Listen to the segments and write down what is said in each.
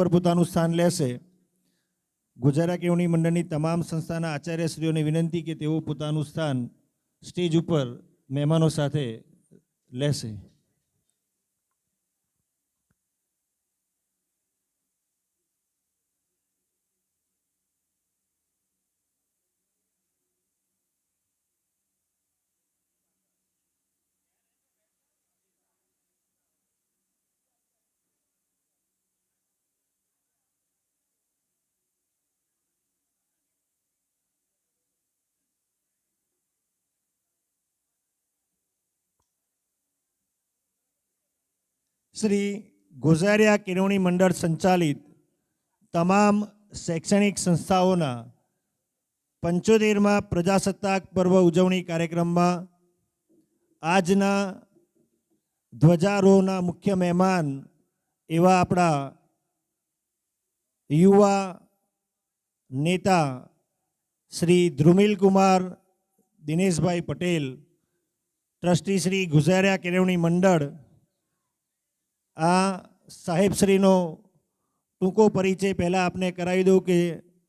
ઉપર પોતાનું સ્થાન લેશે. ગુજરાત કેળવણી મંડળની તમામ સંસ્થાના આચાર્યશ્રીઓને વિનંતી કે તેઓ પોતાનું સ્થાન સ્ટેજ ઉપર મહેમાનો સાથે લેશે. શ્રી ગોઝારિયા કેળવણી મંડળ સંચાલિત તમામ શૈક્ષણિક સંસ્થાઓના પંચોતેરમાં પ્રજાસત્તાક પર્વ ઉજવણી કાર્યક્રમમાં આજના ધ્વજારોહના મુખ્ય મહેમાન એવા આપણા યુવા નેતા શ્રી ધ્રુમિલ કુમાર, દિનેશભાઈ પટેલ, ટ્રસ્ટી શ્રી ગુજારિયા કેળવણી મંડળ આ સાહેબશ્રીનો ટૂંકો પરિચય પહેલાં આપને કરાવી દઉં કે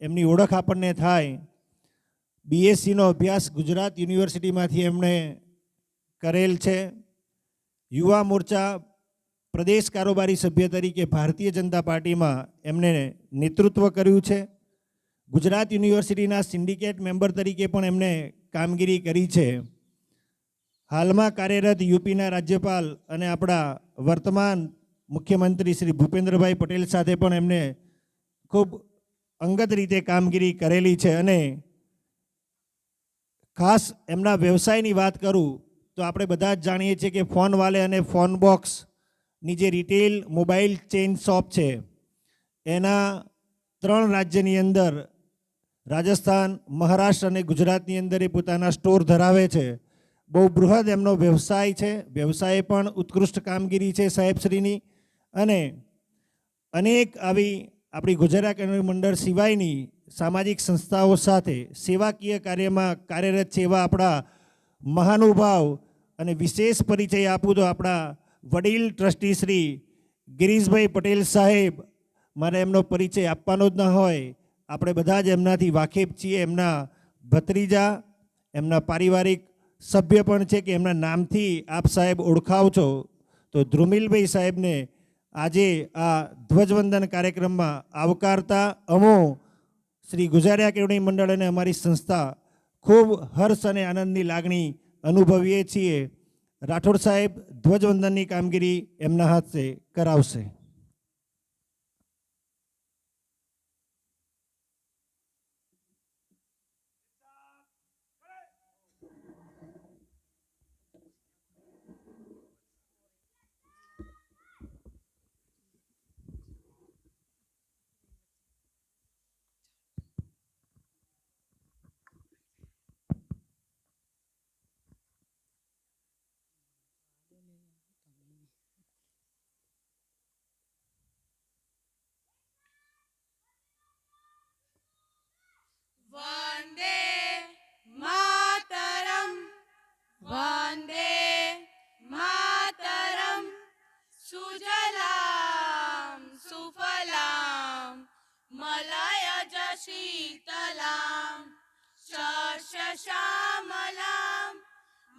એમની ઓળખ આપણને થાય. બીએસસીનો અભ્યાસ ગુજરાત યુનિવર્સિટીમાંથી એમણે કરેલ છે. યુવા મોરચા પ્રદેશ કારોબારી સભ્ય તરીકે ભારતીય જનતા પાર્ટીમાં એમણે નેતૃત્વ કર્યું છે. ગુજરાત યુનિવર્સિટીના સિન્ડિકેટ મેમ્બર તરીકે પણ એમણે કામગીરી કરી છે. હાલમાં કાર્યરત યુપીના રાજ્યપાલ અને આપણા વર્તમાન મુખ્યમંત્રી શ્રી ભૂપેન્દ્રભાઈ પટેલ સાથે પણ એમને ખૂબ અંગત રીતે કામગીરી કરેલી છે અને ખાસ એમના વ્યવસાયની વાત કરું તો આપણે બધા જ જાણીએ છીએ કે ફોન વાલે અને ફોન બોક્સની જે રિટેલ મોબાઈલ ચેઇન શોપ છે, એના ત્રણ રાજ્યની અંદર રાજસ્થાન, મહારાષ્ટ્ર અને ગુજરાતની અંદર એ પોતાના સ્ટોર ધરાવે છે. બહુ બૃહદ એમનો વ્યવસાય છે. વ્યવસાય પણ ઉત્કૃષ્ટ કામગીરી છે સાહેબશ્રીની. અને અનેક આવી આપણી ગુજરાત મંડળ સિવાયની સામાજિક સંસ્થાઓ સાથે સેવાકીય કાર્યમાં કાર્યરત છે એવા આપણા મહાનુભાવ અને વિશેષ પરિચય આપું તો આપણા વડીલ ટ્રસ્ટી શ્રી ગિરીશભાઈ પટેલ સાહેબ, મારે એમનો પરિચય આપવાનો જ ન હોય. આપણે બધા જ એમનાથી વાકેફ છીએ. એમના ભત્રીજા, એમના પારિવારિક સભ્ય પણ છે કે એમના નામથી આપ સાહેબ ઓળખાવ છો. તો ધ્રુમિલભાઈ સાહેબને આજે આ ધ્વજવંદન કાર્યક્રમમાં આવકારતા અમો શ્રી ગુજારિયા કેળવણી મંડળ અને અમારી સંસ્થા ખૂબ હર્ષ અને આનંદની લાગણી અનુભવીએ છીએ. રાઠોડ સાહેબ ધ્વજવંદનની કામગીરી એમના હાથે કરાવશે. शीतलां शस्यश्यामलां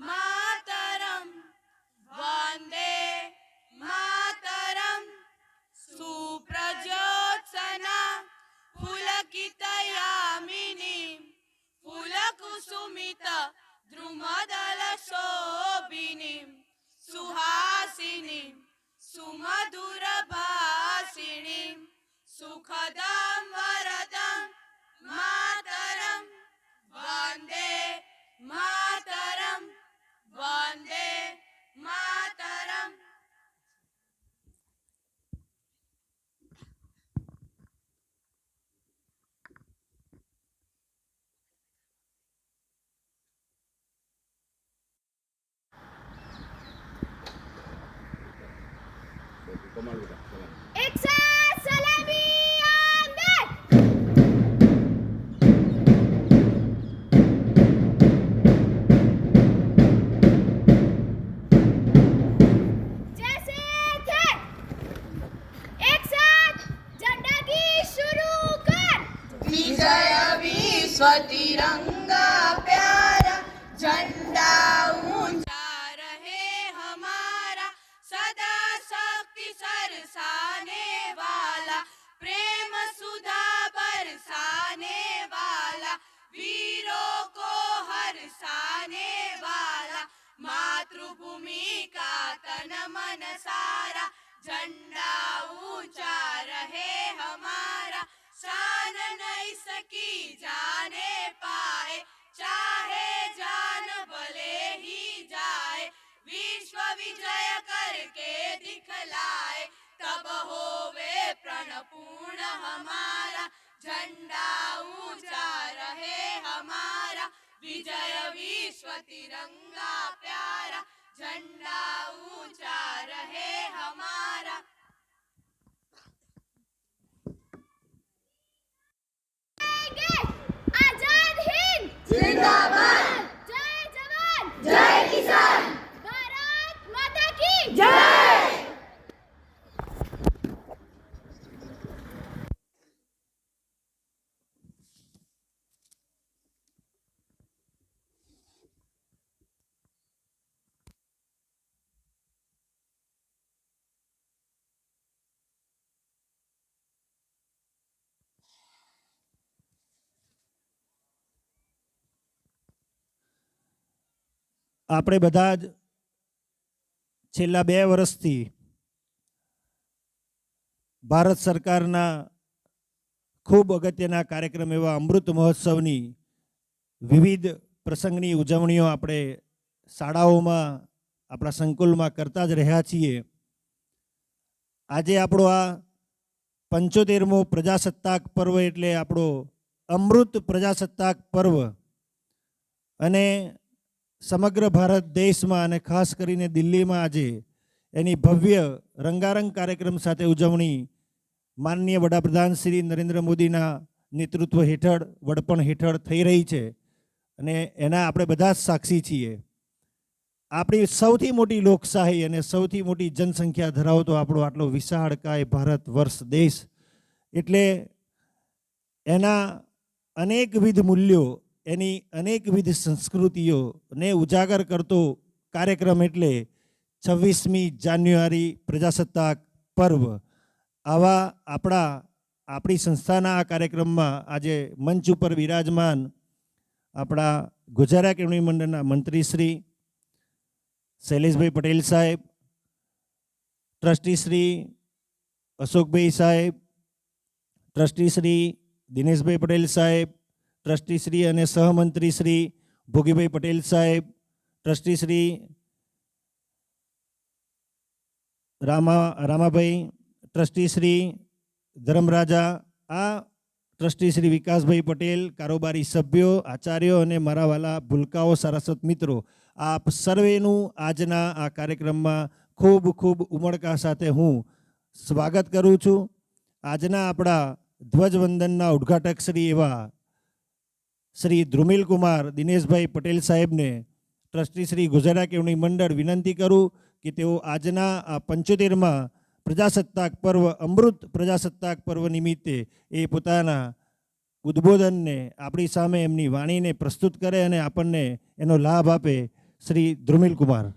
मातरं वन्दे मातरम् सुप्रजोत्सना पुलकितयामिनीं फुलकुसुमित द्रुमदलशोभिनीं सुहासिनीं सुमधुरभाषिणीं सुखदां वरदां मातरं वन्दे मातरं वन्दे तिरंगा प्यारा रहे हमारा, सदा शक्ति सरसाने बरसाने वाला, वीरों को हरसाने वाला, मातृभूमि का तन मन सारा, झंडा ऊँचा रहे हमारा। शान नहीं सकी जाने पाए चाहे जान भले ही जाए विश्व विजय करके दिखलाए तब होवे प्रण पूर्ण हमारा झंडा ऊंचा रहे हमारा विजय विश्व तिरंगा प्यारा झंडा ऊंचा रहे हमारा जिंदाबाद આપણે બધા જ છેલ્લા બે વર્ષથી ભારત સરકારના ખૂબ અગત્યના કાર્યક્રમ એવા અમૃત મહોત્સવની વિવિધ પ્રસંગની ઉજવણીઓ આપણે શાળાઓમાં, આપણા સંકુલમાં કરતા જ રહ્યા છીએ. આજે આપણો આ પંચોતેરમો પ્રજાસત્તાક પર્વ એટલે આપણો અમૃત પ્રજાસત્તાક પર્વ. અને સમગ્ર ભારત દેશમાં અને ખાસ કરીને દિલ્હીમાં આજે એની ભવ્ય રંગારંગ કાર્યક્રમ સાથે ઉજવણી માનનીય વડાપ્રધાન શ્રી નરેન્દ્ર મોદીના નેતૃત્વ હેઠળ, વડપણ હેઠળ થઈ રહી છે અને એના આપણે બધા જ સાક્ષી છીએ. આપણી સૌથી મોટી લોકશાહી અને સૌથી મોટી જનસંખ્યા ધરાવતો આપણો આટલો વિશાળકાય ભારત વર્ષ દેશ, એટલે એના અનેકવિધ મૂલ્યો એની અનેકવિધ સંસ્કૃતિઓને ઉજાગર કરતો કાર્યક્રમ એટલે છવ્વીસમી જાન્યુઆરી પ્રજાસત્તાક પર્વ. આવા આપણા, આપણી સંસ્થાના આ કાર્યક્રમમાં આજે મંચ ઉપર વિરાજમાન આપણા ગુજરાત કેળવણી મંડળના મંત્રી શ્રી શૈલેષભાઈ પટેલ સાહેબ, ટ્રસ્ટી શ્રી અશોકભાઈ સાહેબ, ટ્રસ્ટી શ્રી દિનેશભાઈ પટેલ સાહેબ ટ્રસ્ટી શ્રી અને સહમંત્રી શ્રી ભોગીભાઈ પટેલ સાહેબ ટ્રસ્ટી શ્રી રામા, રામાભાઈ ટ્રસ્ટી શ્રી ધર્મરાજા, આ ટ્રસ્ટી શ્રી વિકાસભાઈ પટેલ, કારોબારી સભ્યો, આચાર્યો અને મારા વાલા ભૂલકાઓ સારસ્વત મિત્રો, આપ સર્વેનું આજના આ કાર્યક્રમમાં ખૂબ ખૂબ ઉમળકા સાથે હું સ્વાગત કરું છું. આજના આપણા ધ્વજવંદનના ઉદ્ઘાટક શ્રી એવા શ્રી ધ્રુમિલ કુમાર દિનેશભાઈ પટેલ સાહેબને ટ્રસ્ટી શ્રી ગુજરાત કેવણી મંડળ વિનંતી કરું કે તેઓ આજના આ પંચોતેરમાં પ્રજાસત્તાક પર્વ, અમૃત પ્રજાસત્તાક પર્વ નિમિત્તે એ પોતાના ઉદ્બોધનને આપણી સામે એમની વાણીને પ્રસ્તુત કરે અને આપણને એનો લાભ આપે શ્રી ધ્રુમિલ કુમાર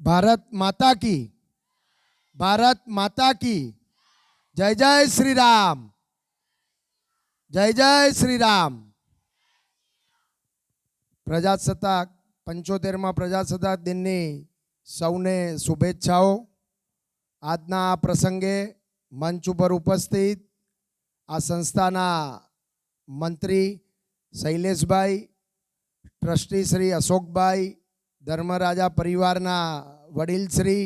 ભારત માતા કી ભારત માતા કી. જય જય શ્રી રામ જય જય શ્રી રામ પ્રજાસત્તાક, પંચોતેરમાં પ્રજાસત્તાક દિનની સૌને શુભેચ્છાઓ. આજના આ પ્રસંગે મંચ ઉપર ઉપસ્થિત આ સંસ્થાના મંત્રી શૈલેષભાઈ, ટ્રસ્ટી શ્રી અશોકભાઈ, ધર્મરાજા પરિવારના વડીલ શ્રી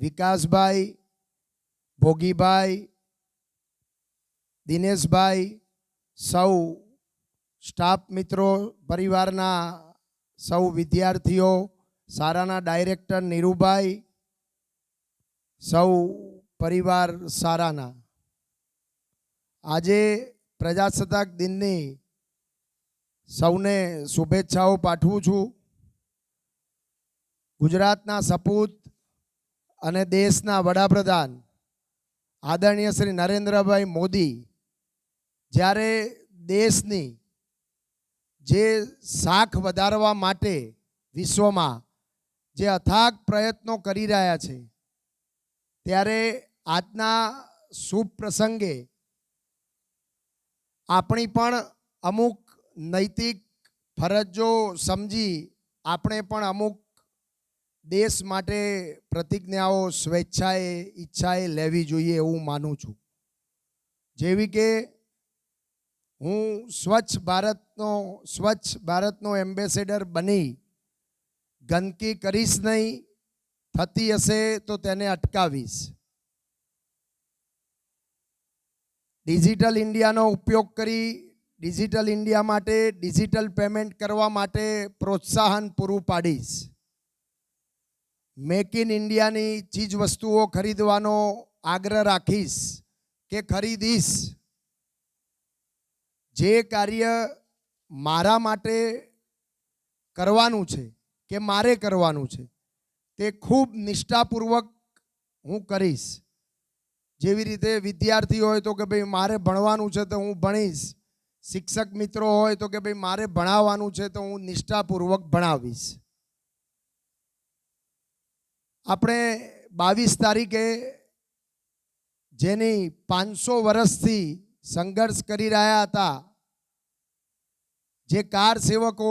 વિકાસભાઈ, ભોગીભાઈ, દિનેશભાઈ, સૌ સ્ટાફ મિત્રો, પરિવારના સૌ વિદ્યાર્થીઓ સારાના ડાયરેક્ટર નીરુભાઈ, સૌ પરિવાર સારાના આજે પ્રજાસત્તાક દિનની સૌને શુભેચ્છાઓ પાઠવું છું. ગુજરાતના સપૂત અને દેશના વડાપ્રધાન આદરણીય શ્રી નરેન્દ્રભાઈ મોદી જ્યારે દેશની જે શાખ વધારવા માટે વિશ્વમાં જે અથાગ પ્રયત્નો કરી રહ્યા છે, ત્યારે આજના શુભ પ્રસંગે આપણી પણ અમુક નૈતિક ફરજો સમજી આપણે પણ અમુક દેશ માટે પ્રતિજ્ઞાઓ, સ્વેચ્છાએ, ઈચ્છાએ લેવી જોઈએ એવું માનું છું. જેવી કે હું સ્વચ્છ ભારતનો સ્વચ્છ ભારતનો એમ્બેસેડર બની, ગંદકી કરીશ નહીં, થતી હશે તો તેને અટકાવીશ. ડિજિટલ ઇન્ડિયાનો ઉપયોગ કરી, ડિજિટલ ઇન્ડિયા માટે, ડિજિટલ પેમેન્ટ કરવા માટે પ્રોત્સાહન પૂરું પાડીશ. મેક ઇન ઇન્ડિયાની ચીજ વસ્તુઓ ખરીદવાનો આગ્રહ રાખીશ કે ખરીદીશ. જે કાર્ય મારા માટે કરવાનું છે કે મારે કરવાનું છે, તે ખૂબ નિષ્ઠાપૂર્વક હું કરીશ. જેવી રીતે વિદ્યાર્થી હોય તો કે ભાઈ મારે ભણવાનું છે તો હું ભણીશ. શિક્ષક મિત્રો હોય તો કે ભાઈ મારે ભણાવવાનું છે તો હું નિષ્ઠાપૂર્વક ભણાવીશ. આપણે બાવીસ તારીખે જેની પાંચસો વર્ષથી સંઘર્ષ કરી રહ્યા હતા, જે કાર સેવકો,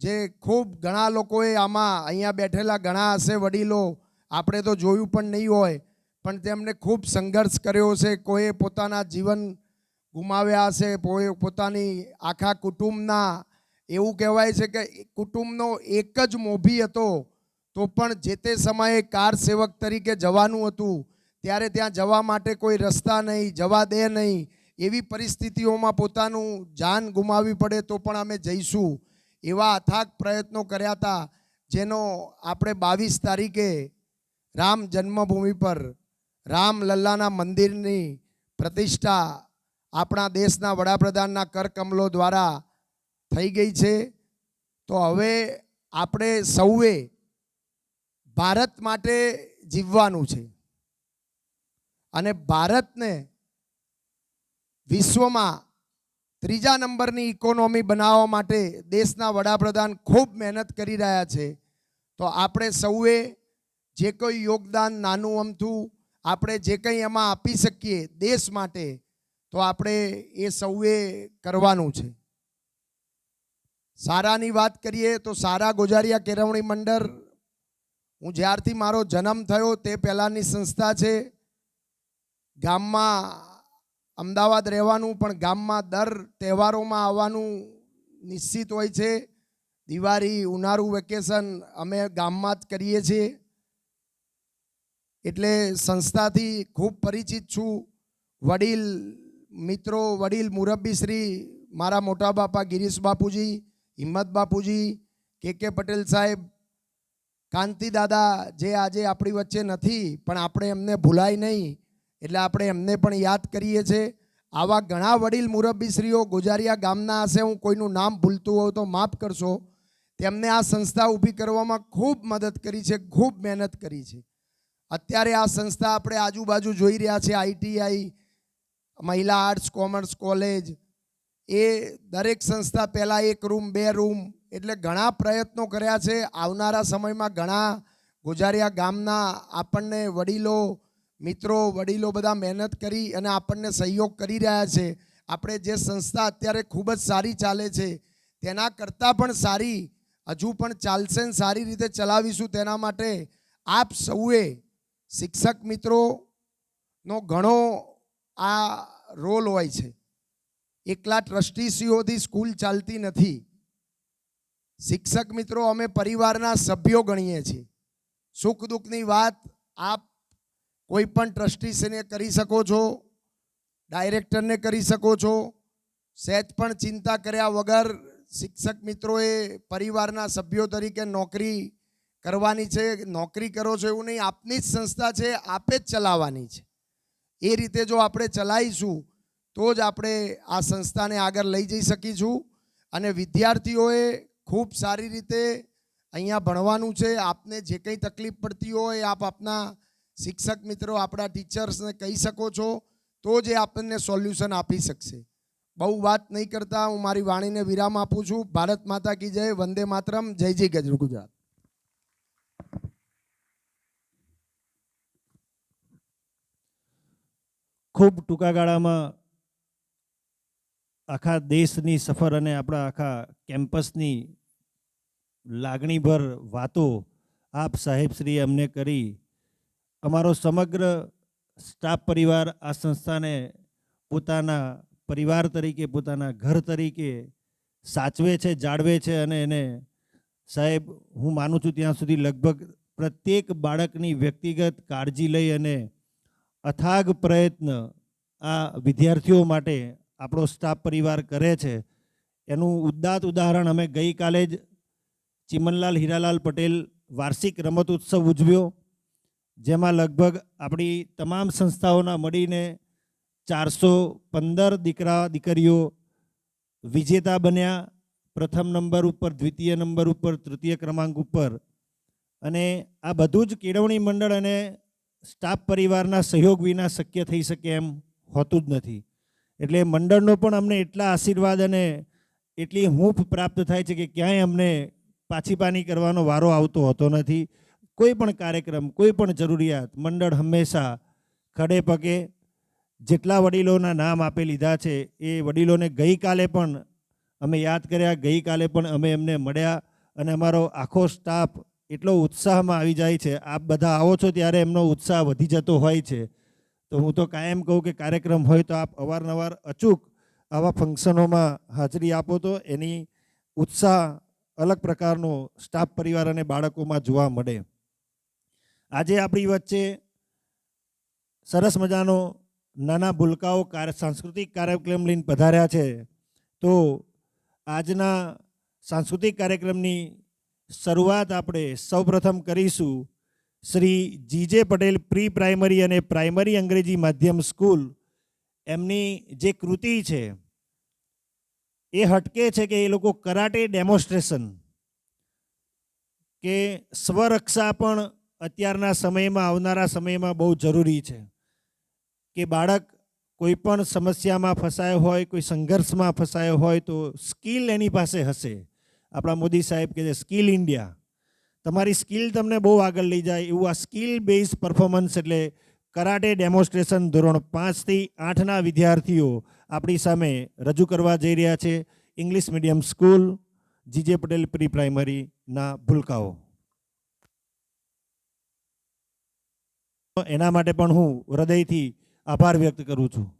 જે ખૂબ ઘણા લોકોએ આમાં અહીંયા બેઠેલા ઘણા હશે વડીલો, આપણે તો જોયું પણ નહીં હોય, પણ તેમણે ખૂબ સંઘર્ષ કર્યો છે કોઈએ પોતાના જીવન ગુમાવ્યા હશે કોઈ પોતાની આખા કુટુંબના, એવું કહેવાય છે કે કુટુંબનો એક જ મોભી હતો તો પણ જે તે સમયે કાર સેવક તરીકે જવાનું હતું, ત્યારે ત્યાં જવા માટે કોઈ રસ્તા નહીં, જવા દે નહીં, એવી પરિસ્થિતિઓમાં પોતાનું જાન ગુમાવવી પડે તો પણ અમે જઈશું. એવા અથાગ પ્રયત્નો કર્યા હતા, જેનો આપણે બાવીસ તારીખે રામ જન્મભૂમિ પર રામ લલ્લાના મંદિરની પ્રતિષ્ઠા આપણા દેશના વડાપ્રધાનના કરકમલો દ્વારા થઈ ગઈ છે. તો હવે આપણે સૌએ ભારત માટે જીવવાનું છે. અને ભારતને વિશ્વમાં ત્રીજા નંબરની ઇકોનોમી બનાવવા માટે દેશના વડાપ્રધાન ખૂબ મહેનત કરી રહ્યા છે. તો આપણે સૌએ જે કોઈ યોગદાન નાનું અમથું આપણે જે કંઈ એમાં આપી શકીએ દેશ માટે, તો આપણે એ સૌએ કરવાનું છે. સારાની વાત કરીએ તો સારા ગોજારિયા કેળવણી મંડળ હું જ્યારથી મારો જન્મ થયો તે પહેલાંની સંસ્થા છે. ગામમાં અમદાવાદ રહેવાનું પણ ગામમાં દર તહેવારોમાં આવવાનું નિશ્ચિત હોય છે. દિવાળી, ઉનાળુ, વેકેશન અમે ગામમાં જ કરીએ છીએ. એટલે સંસ્થાથી ખૂબ પરિચિત છું. વડીલ, મિત્રો, વડીલ મુરબ્બી શ્રી મારા મોટા બાપા ગિરીશ બાપુજી, હિંમત બાપુજી, કે કે પટેલ સાહેબ કાંતિ દાદા જે આજે આપણી વચ્ચે નથી, પણ આપણે એમને ભૂલાય નહીં, એટલે આપણે એમને પણ યાદ કરીએ છીએ. આવા ઘણા વડીલ મુરબ્બીશ્રીઓ ગુજારિયા ગામના હશે, હું કોઈનું નામ ભૂલતું હોઉં તો માફ કરશો. તેમને આ સંસ્થા ઊભી કરવામાં ખૂબ મદદ કરી છે, ખૂબ મહેનત કરી છે. અત્યારે આ સંસ્થા આપણે આજુબાજુ જોઈ રહ્યા છે આઈટીઆઈ મહિલા આર્ટ્સ કોમર્સ કોલેજ. એ દરેક સંસ્થા પહેલાં એક રૂમ, બે રૂમ એટલે ઘણા પ્રયત્નો કર્યા છે. આવનારા સમયમાં ઘણા ગુજારિયા ગામના આપણને વડીલો, મિત્રો, વડીલો બધા મહેનત કરી અને આપણને સહયોગ કરી રહ્યા છે. આપણે જે સંસ્થા અત્યારે ખૂબ જ સારી ચાલે છે, તેના કરતાં પણ સારી, હજુ પણ ચાલશે ને સારી રીતે ચલાવીશું તેના માટે આપ સૌએ શિક્ષક મિત્રોનો ઘણો આ રોલ હોય છે. એકલા ટ્રસ્ટીસીઓથી સ્કૂલ ચાલતી નથી. શિક્ષક મિત્રો, અમે પરિવારના સભ્યો ગણીએ છીએ. સુખ દુઃખની વાત આપ કોઈ પણ ટ્રસ્ટીસીને કરી શકો છો, ડાયરેક્ટરને કરી શકો છો, સહેજ પણ ચિંતા કર્યા વગર શિક્ષક મિત્રોએ પરિવારના સભ્યો તરીકે નોકરી કરવાની છે, નોકરી કરો છો એવું નહીં, આપની જ સંસ્થા છે, આપે જ ચલાવવાની છે. એ રીતે જો આપણે ચલાવીશું, તો જ આપણે આ સંસ્થાને આગળ લઈ જઈ શકીશું અને વિદ્યાર્થીઓએ ખૂબ સારી રીતે અહીંયા ભણવાનું છે. આપને જે કંઈ તકલીફ પડતી હોય, આપ આપના શિક્ષક મિત્રો, આપણા ટીચર્સને કહી શકો છો, તો જ એ આપણને સોલ્યુશન આપી શકશે. બહુ વાત નહીં કરતા, હું મારી વાણીને વિરામ આપું છું. ભારત માતા કી જય, વંદે માતરમ, જય જય ગજર ગુજરાત. ખૂબ ટૂંકા ગાળામાં આખા દેશની સફર અને આપણા આખા કેમ્પસની લાગણીભર વાતો આપ સાહેબશ્રીએ અમને કરી. અમારો સમગ્ર સ્ટાફ પરિવાર આ સંસ્થાને પોતાના પરિવાર તરીકે, પોતાના ઘર તરીકે સાચવે છે, જાળવે છે અને એને સાહેબ, હું માનું છું ત્યાં સુધી લગભગ પ્રત્યેક બાળકની વ્યક્તિગત કાળજી લઈ અને અથાગ પ્રયત્ન આ વિદ્યાર્થીઓ માટે આપણો સ્ટાફ પરિવાર કરે છે. એનું ઉદાત્ત ઉદાહરણ અમે ગઈકાલે જ ચિમનલાલ હીરાલાલ પટેલ વાર્ષિક રમત ઉત્સવ ઉજવ્યો, જેમાં લગભગ આપણી તમામ સંસ્થાઓના મળીને ચારસો પંદર દીકરા, દીકરીઓ વિજેતા બન્યા. પ્રથમ નંબર ઉપર, દ્વિતીય નંબર ઉપર, તૃતીય ક્રમાંક ઉપર. અને આ બધું જ કેળવણી મંડળ અને સ્ટાફ પરિવારના સહયોગ વિના શક્ય થઈ શકે એમ હોતું જ નથી. એટલે મંડળનો પણ અમને એટલા આશીર્વાદ અને એટલી હૂંફ પ્રાપ્ત થાય છે કે ક્યાંય અમને પાછીપાની કરવાનો વારો આવતો હોતો નથી. કોઈ પણ કાર્યક્રમ, કોઈ પણ જરૂરિયાત, મંડળ હંમેશા ખડે પગે જેટલા વડીલોના નામ આપે લીધા છે, એ વડીલોને ગઈકાલે પણ અમે યાદ કર્યા, ગઈકાલે પણ અમે એમને મળ્યા અને અમારો આખો સ્ટાફ એટલો ઉત્સાહમાં આવી જાય છે. આપ બધા આવો છો ત્યારે એમનો ઉત્સાહ વધી જતો હોય છે. તો હું તો કાયમ કહું કે કાર્યક્રમ હોય તો આપ અવારનવાર અચૂક આવા ફંક્શનોમાં હાજરી આપો તો એની ઉત્સાહ અલગ પ્રકારનો સ્ટાફ પરિવાર અને બાળકોમાં જોવા મળે. આજે આપણી વચ્ચે સરસ મજાનો નાના ભૂલકાઓ સાંસ્કૃતિક કાર્યક્રમ લઈને પધાર્યા છે. તો આજના સાંસ્કૃતિક કાર્યક્રમની શરૂઆત આપણે સૌપ્રથમ કરીશું Shri GJ Patel pre primary અને પ્રાઇમરી અંગ્રેજી માધ્યમ સ્કૂલ. એમની જે કૃતિ છે એ હટકે છે કે એ લોકો કરાટે ડેમોન્સ્ટ્રેશન કે સ્વરક્ષા પણ અત્યારના સમયમાં, આવનારા સમયમાં બહુ જરૂરી છે કે બાળક કોઈ પણ સમસ્યામાં ફસાયો હોય, કોઈ સંઘર્ષમાં ફસાયો હોય તો સ્કિલ એની પાસે હશે. આપણા મોદી સાહેબ કે છે, સ્કિલ ઇન્ડિયા. તમારી સ્કિલ તમને બહુ આગળ લઈ જાય એવું આ સ્કિલ બેઝ પરફોર્મન્સ એટલે કરાટે ડેમોન્સ્ટ્રેશન ધોરણ પાંચથી આઠના વિદ્યાર્થીઓ આપણી સામે રજૂ કરવા જઈ રહ્યા છે English medium school GJ Patel pre પ્રાઇમરીના ભૂલકાઓ. એના માટે પણ હું હૃદયથી આભાર વ્યક્ત કરું છું.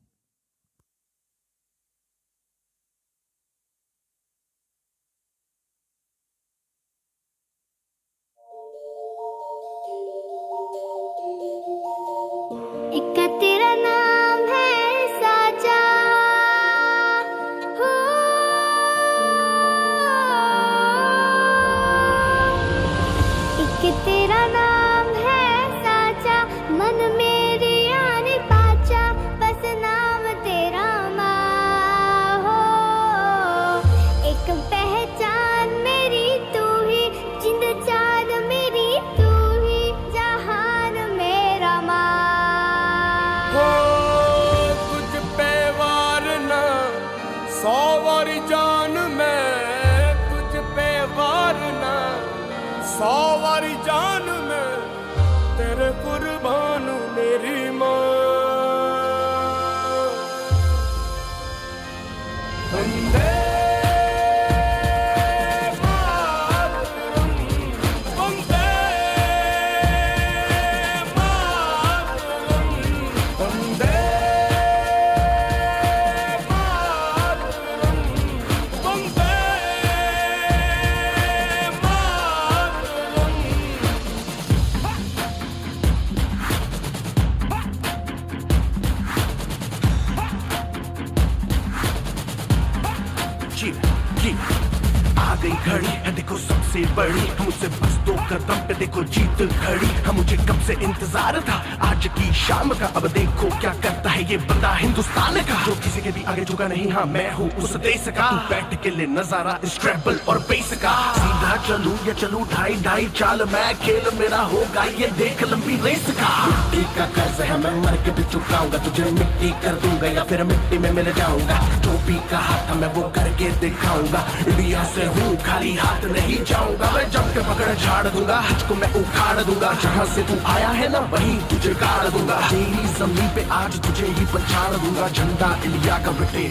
का भी आगे झुका नहीं। हाँ मैं हूँ उस देश का। तू बैठ के ले नज़ारा इस ट्रेबल और बेस का। सीधा चलू या चलूँ, ढाई ढाई चाल मैं खेल मेरा होगा, ये देख लंबी रेस का। मिट्टी का कर्ज है, मैं मर के भी चुकाऊँगा, तुझे मिट्टी कर दूँगा या फिर मिट्टी में मिल जाऊँगा। जो भी कहा था मैं वो करके दिखाऊँगा, इंडिया से हूँ, खाली हाथ नहीं जाऊँगा। मैं जम के पकड़ झाड़ दूँगा तुझको मैं उखाड़ दूँगा। जहाँ से तू आया है ना, वहीं तुझे गाड़ दूँगा। तेरी ज़मीन पे आज तुझे ही पछाड़ दूँगा, झंडा इंडिया తగ్గబెట్టి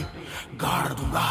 గాడుతుందా